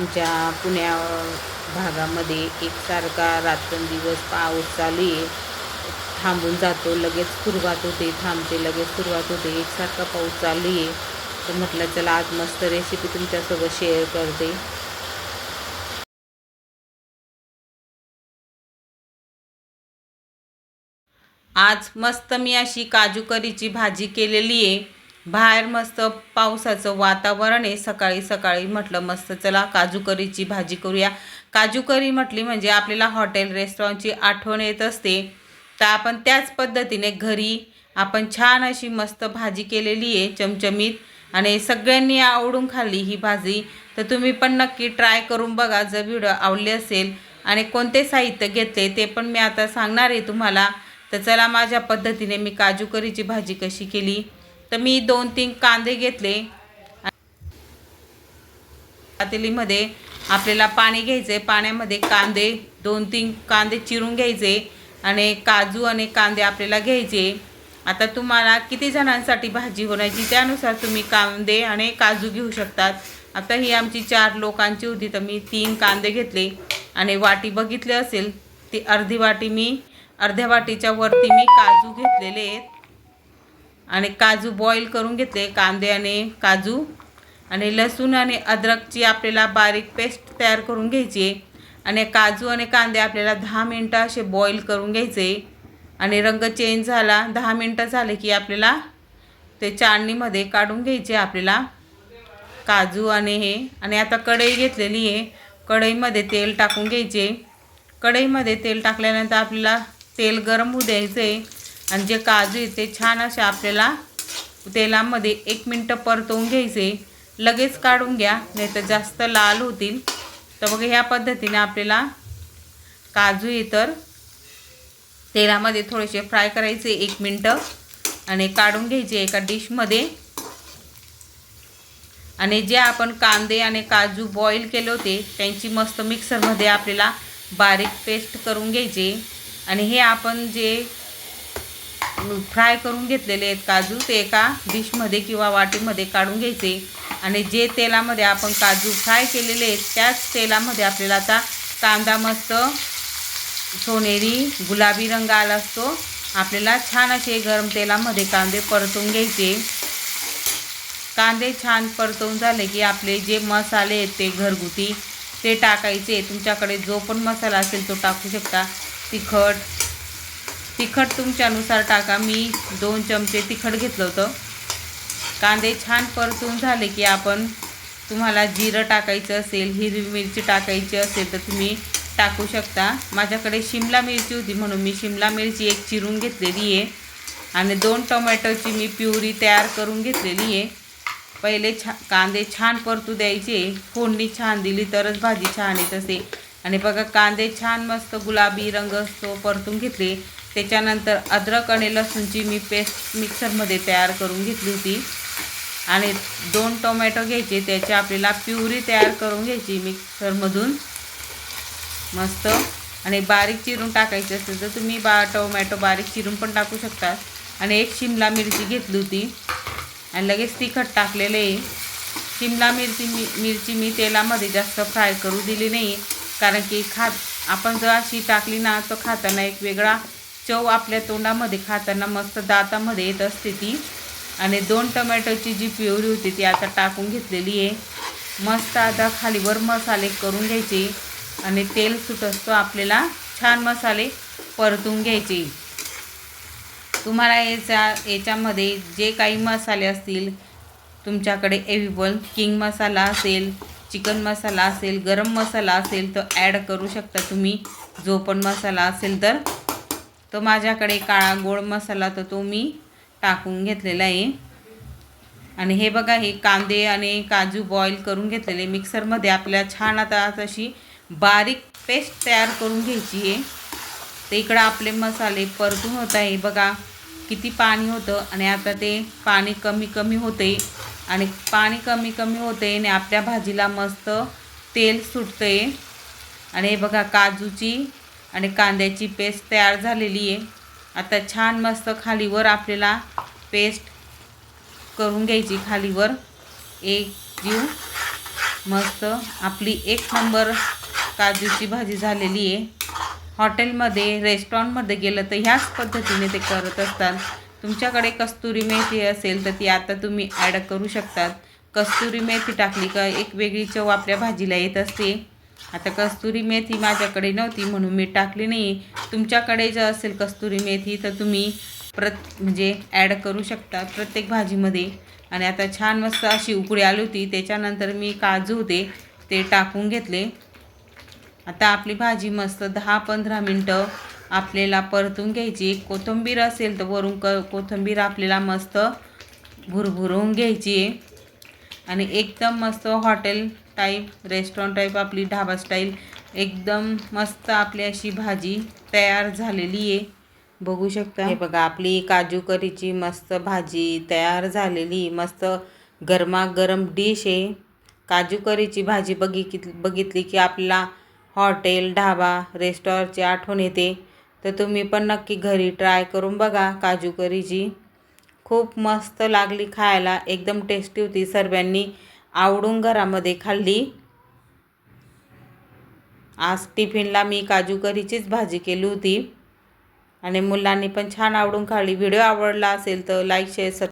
आमच्या पुण्या भागामध्ये एकसारखा रात्रंदिवस पाऊस चालू आहे. थांबून जातो लगेच सुरुवात होते थांबते लगेच सुरुवात होते. एकसारखा पाऊस चालू आहे. तर म्हटलं चला आज मस्त रेसिपी तुमच्यासोबत शेअर करते. आज मस्त मी अशी काजू करीची भाजी केलेली आहे. बाहेर मस्त पावसाचं वातावरण आहे. सकाळी सकाळी म्हटलं मस्त चला काजू करीची भाजी करूया. काजू करी म्हटली म्हणजे आपल्याला हॉटेल रेस्टॉरंटची आठवण येत असते. तर आपण त्याच पद्धतीने घरी आपण छान अशी मस्त भाजी केलेली आहे चमचमीत. आणि सगळ्यांनी आवडून खाल्ली ही भाजी. तर तुम्ही पण नक्की ट्राय करून बघा जर व्हिडिओ आवडली असेल. आणि कोणते साहित्य घेतले ते पण मी आता सांगणार आहे तुम्हाला. तर चला माझ्या पद्धतीने मी काजू करीची भाजी कशी केली. तर मी दोन तीन कांदे घेतले. पातेलीमध्ये आपल्याला पाणी घ्यायचे पाण्यामध्ये कांदे दोन तीन कांदे चिरून घ्यायचे आणि काजू आणि कांदे आपल्याला घ्यायचे. आता तुम्हाला किती जणांसाठी भाजी होण्याची त्यानुसार तुम्ही कांदे आणि काजू घेऊ शकतात. आता ही आमची चार लोकांची होती तर मी तीन कांदे घेतले आणि वाटी बघितले असेल ती अर्धी वाटी मी अर्ध्या वाटीच्या वरती मी काजू घेतलेले आहेत. आणि काजू बॉईल करून घेतले कांदे आणि काजू. आणि लसूण आणि अद्रकची आपल्याला बारीक पेस्ट तयार करून घ्यायची. आणि काजू आणि कांदे आपल्याला दहा मिनटं असे बॉईल करून घ्यायचे. आणि रंग चेंज झाला दहा मिनटं झाले की आपल्याला ते चाळणीमध्ये काढून घ्यायचे आपल्याला. काजू आणि हे. आणि आता कढई घेतलेली आहे. कढईमध्ये तेल टाकून घ्यायचे. कढईमध्ये तेल टाकल्यानंतर आपल्याला तेल गरम होऊ द्यायचे आणि जे काजू आहे ते छान असे आपल्याला तेलामध्ये एक मिनटं परतवून घ्यायचे. लगेच काढून घ्या नाही तर जास्त लाल होतील. तर बघा ह्या पद्धतीने आपल्याला काजू आहे तर तेलामध्ये थोडेसे फ्राय करायचे एक मिनटं आणि काढून घ्यायचे एका डिशमध्ये. आणि जे आपण कांदे आणि काजू बॉईल केले होते त्यांची मस्त मिक्सरमध्ये आपल्याला बारीक पेस्ट करून घ्यायचे. आणि हे आपण जे फ्राय करून घेतलेले आहेत काजू. ते एका डिशमध्ये किंवा वाटीमध्ये काढून घ्यायचे. आणि जे तेलामध्ये आपण काजू फ्राय केलेले आहेत त्याच तेलामध्ये आपल्याला आता कांदा मस्त सोनेरी गुलाबी रंग आला असतो. आपल्याला छान असे गरम तेलामध्ये कांदे परतून घ्यायचे. कांदे छान परतवून झाले की आपले जे मसाले आहेत ते घरगुती ते टाकायचे. तुमच्याकडे जो पण मसाला असेल तो टाकू शकता. तिखट तिखट तुमच्यानुसार टाका. मी दोन चमचे तिखट घेतलं होतं. कांदे छान परतून झाले की आपण तुम्हाला जिरं टाकायचं असेल हिरवी मिरची टाकायची असेल तर तुम्ही टाकू शकता. माझ्याकडे शिमला मिरची होती म्हणून मी शिमला मिरची एक चिरून घेतलेली आहे. आणि दोन टोमॅटोची मी प्युरी तयार करून घेतलेली आहे. पहिले छा कांदे छान परतू द्यायचे. फोडणी छान दिली तरच भाजी छान येत असे. आणि बघा कांदे छान मस्त गुलाबी रंग असतो परतून घेतले. त्याच्यानंतर अद्रक आणि लसूणची मी पेस्ट मिक्सरमध्ये तयार करून घेतली होती. आणि दोन टोमॅटो घ्यायचे त्याची आपल्याला प्युरी तयार करून घ्यायची मिक्सरमधून मस्त. आणि बारीक चिरून टाकायची असेल तर तुम्ही बा टोमॅटो बारीक चिरून पण टाकू शकता. आणि एक शिमला मिरची घेतली होती. आणि लगेच तिखट टाकलेलं आहे. शिमला मिरची मी मिरची मी तेलामध्ये जास्त फ्राय करू दिली नाही. कारण की खात आपण जर अशी टाकली ना तर खाताना एक वेगळा चव आपल्या तोंडामध्ये खाताना मस्त दातामध्ये येत असते ती. आणि दोन टमॅटोची जी प्युरी होती ती आता टाकून घेतलेली आहे. मस्त आता खालीवर मसाले करून घ्यायचे. आणि तेल सुट असतो आपल्याला छान मसाले परतून घ्यायचे. तुम्हाला याच्या याच्यामध्ये जे काही मसाले असतील तुमच्याकडे एव्हिबल किंग मसाला असेल चिकन मसाला असेल गरम मसाला असेल तर ॲड करू शकता तुम्ही. जो पण मसाला असेल तर तो माझ्याकडे काळा गोड मसाला तर तो मी टाकून घेतलेला आहे. आणि हे बघा हे कांदे आणि काजू बॉईल करून घेतलेले मिक्सरमध्ये आपल्या छान आता तशी बारीक पेस्ट तयार करून घ्यायची आहे. तर इकडं आपले मसाले परतून होत आहे. बघा किती पाणी होतं आणि आता ते पाणी कमी कमी होते. आणि पाणी कमी कमी होते आणि आपल्या भाजीला मस्त तेल सुटतं आहे आणि हे बघा काजूची आणि कांद्याची पेस्ट तयार झालेली आहे. आता छान मस्त खालीवर आपल्याला पेस्ट करून घ्यायची. खालीवर एक जीव मस्त आपली एक नंबर काजूची भाजी झालेली आहे. हॉटेलमध्ये रेस्टॉरंटमध्ये गेलं तर ह्याच पद्धतीने ते करत असतात. तुमच्याकडे कस्तुरी मेथी असेल तर ती आता तुम्ही ॲड करू शकतात. कस्तुरी मेथी टाकली का एक वेगळी चव आपल्या भाजीला येत असते. आता कस्तुरी मेथी माझ्याकडे नव्हती म्हणून मी टाकली नाही. तुमच्याकडे जर असेल कस्तुरी मेथी तर तुम्ही प्रत म्हणजे ॲड करू शकता प्रत्येक भाजीमध्ये. आणि आता छान मस्त अशी उकळी आली होती. त्याच्यानंतर मी काजू होते ते टाकून घेतले. आता आपली भाजी मस्त दहा पंधरा मिनटं आपल्याला परतून घ्यायची. कोथिंबीर असेल तर वरून क कोथिंबीर आपल्याला मस्त भुरभुरवून घ्यायची. आहे आणि एकदम मस्त हॉटेल टाईप रेस्टॉरंट टाईप आपली ढाबा स्टाईल एकदम मस्त आपली अशी भाजी तयार झालेली आहे. बघू शकता. हे बघा आपली काजू करीची मस्त भाजी तयार झालेली मस्त गरमागरम डिश आहे. काजू करीची भाजी बघित बघितली की आपला हॉटेल ढाबा रेस्टॉरंटची आठवण येते. तर तुम्ही पण नक्की घरी ट्राय करून बघा काजू करीची. खूप मस्त लागली खायला. एकदम टेस्टी होती सर्वांनी. आवडून घरामध्ये खाल्ली. आज टिफिनला मी काजू करीचीच भाजी केली होती. आणि मुलांनी पण छान आवडून खाल्ली. व्हिडिओ आवडला असेल तर लाईक शेअर सबस्क्राईब